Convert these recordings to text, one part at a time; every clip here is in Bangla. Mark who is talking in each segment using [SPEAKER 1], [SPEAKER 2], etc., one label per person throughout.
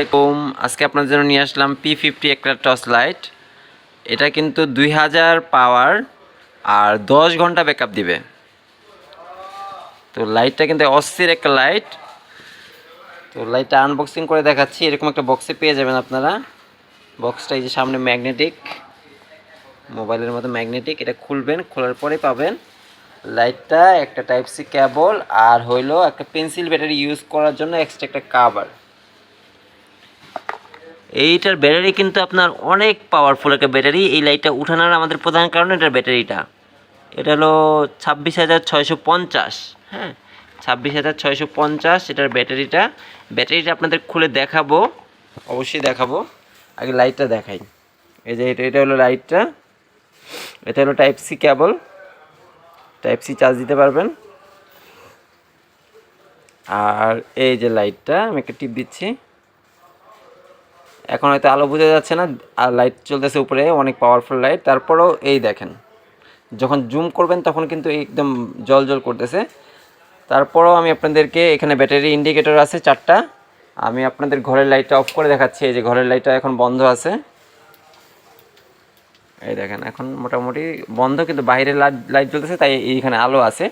[SPEAKER 1] আসসালামাইকুম আজকে আপনার জন্য নিয়ে আসলাম পি ফিফটি একটা টর্চ লাইট এটা কিন্তু দুই হাজার পাওয়ার আর দশ ঘণ্টা ব্যাকআপ দিবে। তো লাইটটা কিন্তু অস্থির একটা লাইট তো লাইটটা আনবক্সিং করে দেখাচ্ছি। এরকম একটা বক্সে পেয়ে যাবেন আপনারা। বক্সটা এই যে সামনে ম্যাগনেটিক মোবাইলের মতো ম্যাগনেটিক এটা খুলবেন, খোলার পরে পাবেন। লাইটটা একটা টাইপ সি কেবল আর হইল একটা পেন্সিল ব্যাটারি ইউজ করার জন্য এক্সট্রা একটা কাভার এইটার ব্যাটারি কিন্তু আপনার অনেক পাওয়ারফুল একটা ব্যাটারি এই লাইটটা উঠানোর আমাদের প্রধান কারণ এটার ব্যাটারিটা এটা হলো ছাব্বিশ হাজার ছয়শো পঞ্চাশ। হ্যাঁ ছাব্বিশ হাজার ছয়শো পঞ্চাশ এটার ব্যাটারিটা ব্যাটারিটা আপনাদের খুলে দেখাবো। অবশ্যই দেখাবো। আগে লাইটটা দেখাই। এই যে এটা এটা হলো লাইটটা এটা হলো type C cable type C charge দিতে পারবেন। আর এই যে লাইটটা আমি একটা টিপ দিচ্ছি। এখন হয়তো আলো বোঝা যাচ্ছে না, আর লাইট চলতেছে উপরে, অনেক পাওয়ারফুল লাইট তারপরেও এই দেখেন, যখন জুম করবেন তখন কিন্তু একদম জল জল করতেছে। তারপরেও আমি আপনাদেরকে এখানে ব্যাটারি ইন্ডিকেটর আছে চারটা। আমি আপনাদের ঘরের লাইটটা অফ করে দেখাচ্ছি, এই যে ঘরের লাইটটা এখন বন্ধ আছে। এই দেখেন, এখন মোটামুটি বন্ধ, কিন্তু বাইরে লাইট লাইট জ্বলতেছে, তাই এইখানে আলো আছে।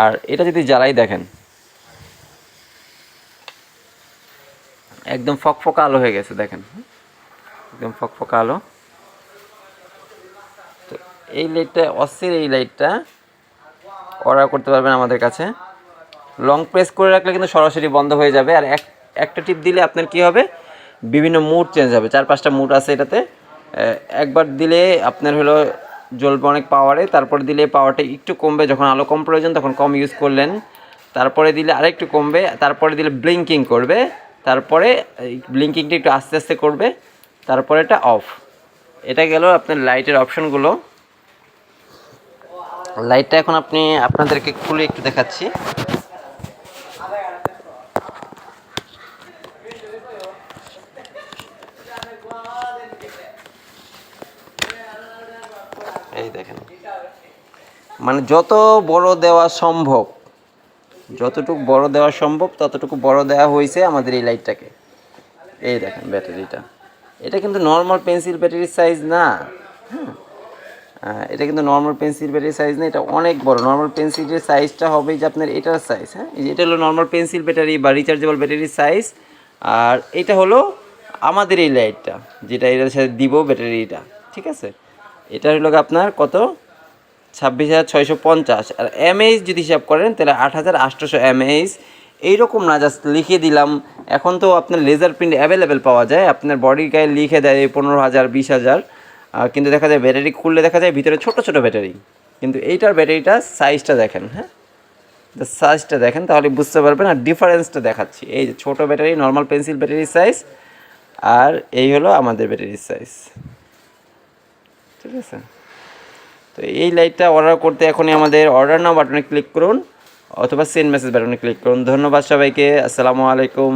[SPEAKER 1] আর এটা যদি জ্বালাই দেখেন একদম ফকফকা আলো হয়ে গেছে, দেখেন। একদম ফকফকা আলো। তো এই লাইটটা অস্থির এই লাইটটা অর্ডার করতে পারবেন আমাদের কাছে। লং প্রেস করে রাখলে কিন্তু সরাসরি বন্ধ হয়ে যাবে। আর এক, একটা টিপ দিলে আপনার কি হবে? বিভিন্ন মুড চেঞ্জ হবে। চার পাঁচটা মুড আছে এটাতে। একবার দিলে আপনার হলো জ্বলবে অনেক পাওয়ারে তারপরে দিলে পাওয়ারটা একটু কমবে। যখন আলো কম প্রয়োজন, তখন কম ইউজ করলেন। তারপরে দিলে আরেকটু কমবে। তারপরে দিলে ব্লিঙ্কিং করবে। তারপরে ব্লিঙ্কিংটা একটু আস্তে আস্তে করবে, তারপরে এটা অফ এটা গেল আপনার লাইটের অপশনগুলো লাইটটা এখন আপনি আপনাদেরকে খুলে একটু দেখাচ্ছি। এই দেখেন। মানে যত বড় দেওয়া সম্ভব যতটুকু বড় দেওয়া সম্ভব, ততটুকু বড় দেওয়া হয়েছে আমাদের এই লাইটটাকে। এই দেখেন ব্যাটারিটা। এটা কিন্তু নর্মাল পেন্সিল ব্যাটারির সাইজ না। হ্যাঁ এটা কিন্তু নর্মাল পেন্সিল ব্যাটারির সাইজ না। এটা অনেক বড়। নর্মাল পেন্সিলের সাইজটা হবে যে আপনার এটার সাইজ হ্যাঁ? এটা হলো নর্মাল পেন্সিল ব্যাটারি বা রিচার্জেবল ব্যাটারির সাইজ আর এটা হলো আমাদের এই লাইটটা যেটা এটার সাথে দিব ব্যাটারিটা ঠিক আছে? এটা হলো আপনার কত? ছাব্বিশ হাজার ছয়শো পঞ্চাশ। আর এমএইচ যদি হিসাব করেন, তাহলে আট হাজার আটশোশো এমএইচ এইরকম না জাস্ট লিখে দিলাম। এখন তো আপনার লেজার প্রিন্ট অ্যাভেলেবেল পাওয়া যায়। আপনার বডির গায়ে লিখে দেয় পনেরো হাজার, বিশ হাজার। কিন্তু দেখা যায় ব্যাটারি খুললে দেখা যায় ভিতরে ছোট ছোট ব্যাটারি কিন্তু এইটার ব্যাটারিটা সাইজটা দেখেন হ্যাঁ? সাইজটা দেখেন, তাহলে বুঝতে পারবেন। আর ডিফারেন্সটা দেখাচ্ছি। এই যে ছোটো ব্যাটারি নর্মাল পেন্সিল ব্যাটারির সাইজ আর এই হলো আমাদের ব্যাটারির সাইজ ঠিক আছে? তো এই লাইটটা অর্ডার করতে এখনই আমাদের অর্ডার নাও বাটনে ক্লিক করুন, অথবা সেন্ড মেসেজ বাটনে ক্লিক করুন। ধন্যবাদ সবাইকে, আসসালামু আলাইকুম।